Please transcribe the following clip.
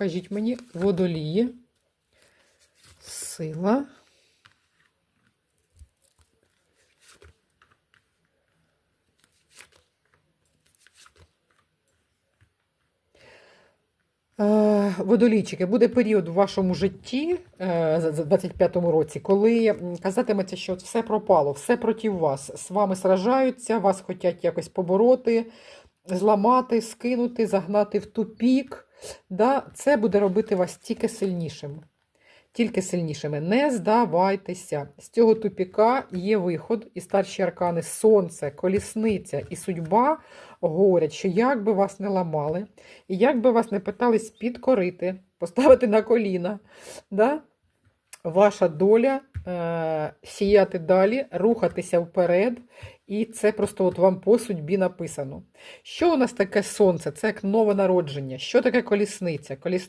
покажіть мені водолії. Сила. Е, Водолійчики, буде період в вашому житті е, за 25-му році, коли казатиметься, що все пропало, все проти вас. З вами сражаються, вас хочуть якось побороти, зламати, скинути, загнати в тупік. Да? Це буде робити вас тільки сильнішими. Тільки сильнішими. Не здавайтеся. З цього тупіка є виход, і старші аркани Сонце, колісниця і судьба говорять, що як би вас не ламали, і як би вас не питались підкорити, поставити на коліна, да? ваша доля е, сіяти далі, рухатися вперед. І це просто от вам по судьбі написано. Що у нас таке сонце? Це як нове народження. Що таке колісниця? Колісниця